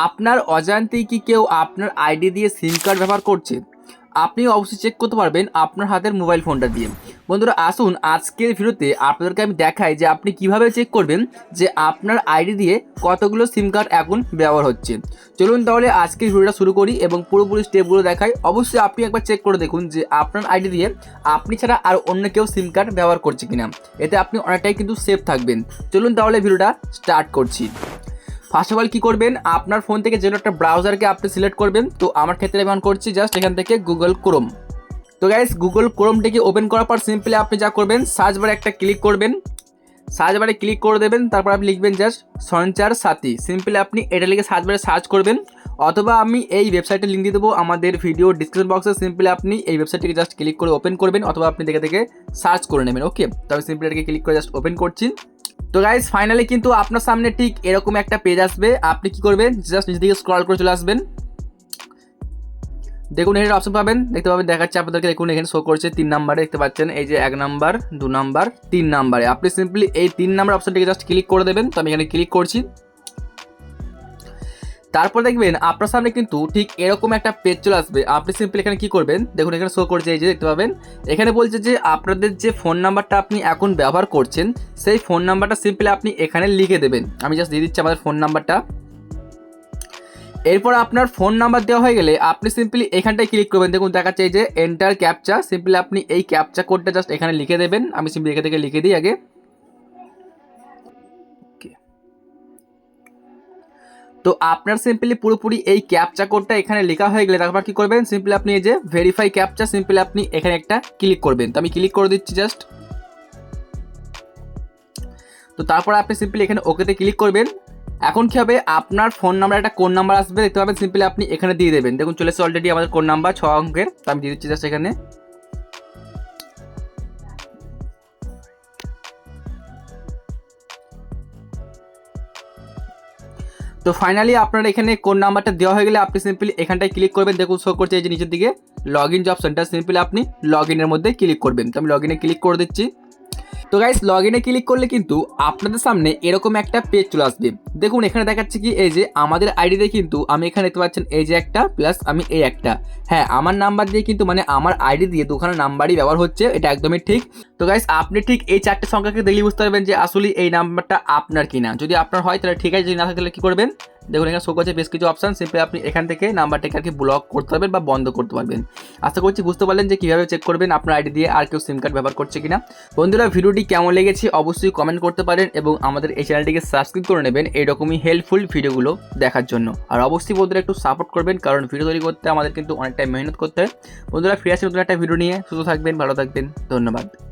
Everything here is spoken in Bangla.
আপনার অজান্তেই কি কেউ আপনার আইডি দিয়ে সিম কার্ড ব্যবহার করছে? আপনি অবশ্যই চেক করতে পারবেন আপনার হাতের মোবাইল ফোনটা দিয়ে। বন্ধুরা, আসুন আজকের ভিডিওতে আপনাদেরকে আমি দেখাই যে আপনি কীভাবে চেক করবেন যে আপনার আইডি দিয়ে কতগুলো সিম কার্ড এখন ব্যবহার হচ্ছে। চলুন তাহলে আজকের ভিডিওটা শুরু করি এবং পুরোপুরি স্টেপগুলো দেখাই। অবশ্যই আপনি একবার চেক করে দেখুন যে আপনার আইডি দিয়ে আপনি ছাড়া আর অন্য কেউ সিম কার্ড ব্যবহার করছে কিনা। এতে আপনি অনেকটাই কিন্তু সেফ থাকবেন। চলুন তাহলে ভিডিওটা স্টার্ট করছি। ফার্স্ট অফ অল কী করবেন? আপনার ফোন থেকে যে একটা ব্রাউজারকে আপনি সিলেক্ট করবেন, তো আমার ক্ষেত্রে আমি করছি জাস্ট এখান থেকে গুগল ক্রোম তো গাইস গুগল ক্রোমটিকে ওপেন করার পর সিম্পলি আপনি যা করবেন সার্চ বারে একটা ক্লিক করবেন। সার্চ বারে ক্লিক করে দেবেন, তারপর আপনি লিখবেন জাস্ট সঞ্চার সাথী। সিম্পলি আপনি এটা লিখে সার্চ বারে সার্চ করবেন, অথবা আমি এই ওয়েবসাইটের লিঙ্ক দিয়ে দেবো, আমাদের ভিডিও ডিসক্রিপশন বক্সে সিম্পলি আপনি এই ওয়েবসাইটটিকে জাস্ট ক্লিক করে ওপেন করবেন, অথবা আপনি দেখে দেখে সার্চ করে নেবেন ওকে তো আমি সিম্পলি এটাকে ক্লিক করে জাস্ট ওপেন করছি। তো গাইজ ফাইনালি কিন্তু আপনার সামনে ঠিক এরকম একটা পেজ আসবে। আপনি কি করবেন? জাস্ট নিজে দিকে স্ক্রল করে চলে আসবেন। দেখুন, এখানে অপশন পাবেন। দেখতে পাবেন, দেখাচ্ছে আপনাদেরকে। দেখুন, এখানে শো করছে তিন নাম্বারে দেখতে পাচ্ছেন। এই যে এক নাম্বার দু নাম্বার তিন নাম্বারে আপনি সিম্পলি এই তিন নাম্বার অপশনটিকে জাস্ট ক্লিক করে দেবেন। তো আমি এখানে ক্লিক করছি। তারপর দেখবেন আপনার সামনে কিন্তু ঠিক এরকম একটা পেজ চলে আসবে। আপনি সিম্পলি এখানে কি করবেন? দেখুন, এখানে শো করছে এই যে দেখতে পাবেন। এখানে বলছে যে আপনাদের যে ফোন নাম্বারটা আপনি এখন ব্যবহার করছেন, সেই ফোন নাম্বারটা সিম্পলি আপনি এখানে লিখে দেবেন। আমি জাস্ট দিয়ে দিচ্ছি আমাদের ফোন নাম্বারটা এরপর আপনার ফোন নাম্বার দেওয়া হয়ে গেলে আপনি সিম্পলি এখানটায় ক্লিক করবেন। দেখুন, দেখাচ্ছে এই যে এন্টার ক্যাপচা সিম্পলি আপনি এই ক্যাপচা কোডটা জাস্ট এখানে লিখে দেবেন। আমি সিম্পলি এখান থেকে লিখে দিই আগে। তো আপনার সিম্পলি পুরোপুরি এই ক্যাপচা কোডটা এখানে লেখা হয়ে গেলে তারপর কি করবেন? সিম্পলি আপনি এই যে ভেরিফাই ক্যাপচা সিম্পলি আপনি এখানে একটা ক্লিক করবেন। তো আমি ক্লিক করে দিচ্ছি জাস্ট তো তারপর আপনি সিম্পলি এখানে ওকেতে ক্লিক করবেন। এখন কি হবে? আপনার ফোন নাম্বার একটা কোন নাম্বার আসবে, দেখতে পাবেন। সিম্পলি আপনি এখানে দিয়ে দেবেন। দেখুন, চলে এসেছে অলরেডি আমাদের কোন নাম্বার ছ অঙ্কের। তো আমি দিয়ে দিচ্ছি জাস্ট এখানে। তো ফাইনালি আপনার এখানে কোন নাম্বারটা দেওয়া হয়ে গেলে আপনি সিম্পলি এখানটায় ক্লিক করবেন। দেখুন শো করছে এই যে নিচের দিকে log in job centre simply আপনি লগ ইনের মধ্যে ক্লিক করবেন। তো আমি লগ ইনে ক্লিক করে দিচ্ছি। তো গাইস লগ ইনে ক্লিক করলে কিন্তু আপনাদের সামনে এরকম একটা পেজ চলে আসবে। দেখুন, এখানে দেখাচ্ছে কি, এই যে আমাদের আইডিতে কিন্তু আমি এখানে দেখতে পাচ্ছেন, এই যে একটা প্লাস আমি এই একটা। হ্যাঁ আমার নাম্বার দিয়ে কিন্তু মানে আমার আইডি দিয়ে দুখানা নাম্বারই ব্যবহার হচ্ছে, এটা একদমই ঠিক। তো গাইস আপনি ঠিক এই চারটে সংখ্যাকে দেখলেই বুঝতে পারবেন যে আসলে এই নাম্বারটা আপনার কিনা। যদি আপনার হয়, তাহলে ঠিক আছে, যদি না থাকে তাহলে কী করবেন? দেখুন, এখানে শো করছে বেশ কিছু অপশান সিম্পলি আপনি এখান থেকে নাম্বারটাকে আর কি ব্লক করতে পারবেন বা বন্ধ করতে পারবেন। আশা করছি বুঝতে পারলেন যে কীভাবে চেক করবেন আপনার আইডি দিয়ে আর কেউ সিম কার্ড ব্যবহার করছে কিনা। বন্ধুরা, ভিডিওটি কেমন লেগেছে অবশ্যই কমেন্ট করতে পারেন এবং আমাদের এই চ্যানেলটিকে সাবস্ক্রাইব করে নেবেন এইরকমই হেল্পফুল ভিডিওগুলো দেখার জন্য। আর অবশ্যই বন্ধুরা, একটু সাপোর্ট করবেন, কারণ ভিডিও তৈরি করতে আমাদের কিন্তু অনেকটাই মেহনত করতে হয়। বন্ধুরা, ফিরে আসে নতুন একটা ভিডিও নিয়ে। সুস্থ থাকবেন, ভালো থাকবেন। ধন্যবাদ।